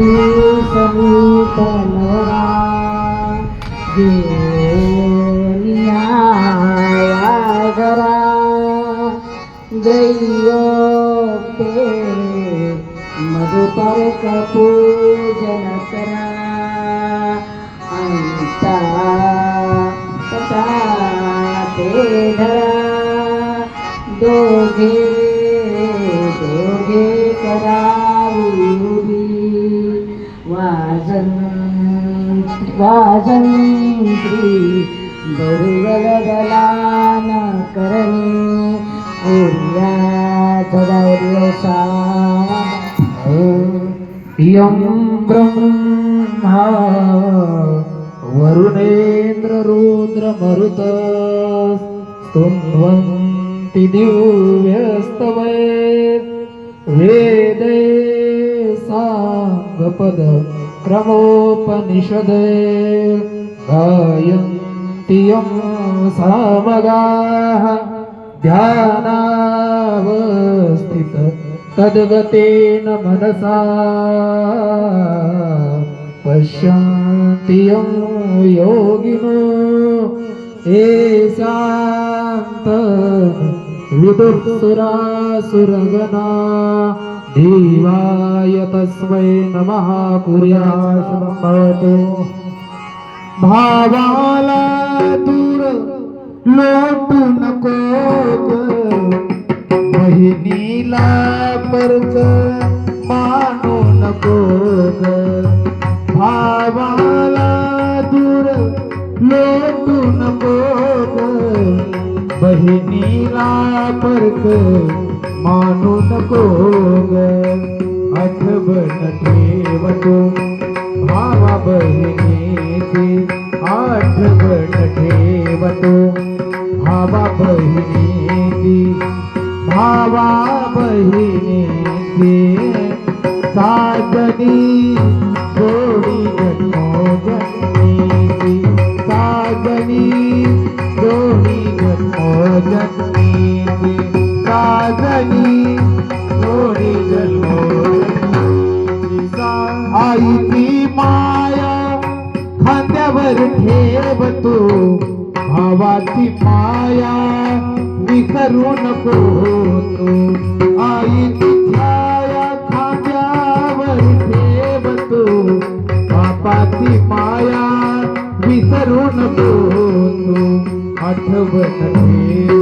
घडी समीप नवरा देनिया घरा दैयोपे मधुपर पूजन करा अंता कसा ते धरा दोघे दोघे करावी वाजन वाजंत्री बहुगलगलान करणी ओर्या जडवसा यं ब्रह्मा वरुणेन्द्र रुद्रमरुत स्तुन्वन्ति दिव्यस्तवै साङ्गपद क्रमोपनिषदे गायन्ति यं सामगाः ध्यानावस्थित तद्गतेन मनसा पश्यन्ति यं योगिनो शान्त विदुःसुरासुरगणा देवाय तस्मै नमः कुर्याशमतो भावाला दूर लोटू नको बहिणीला परक मानू नको भावाला दूर लोटू नको बहिणी बहिणीला मानू नको ग. आठवण ठेवतो भावा बहिणीची आठवण ठेवतो. भावा बहिणीची भावा बहिणीची साजनी जोडी जन्मोजन्मीची साजनी जोडी जन्मोजन्मीची ठेव तू भावाची माया विसरू नको तू आईची छाया खांद्यावर ठेव तू बापाची माया विसरू नको तू आठवण ठेव.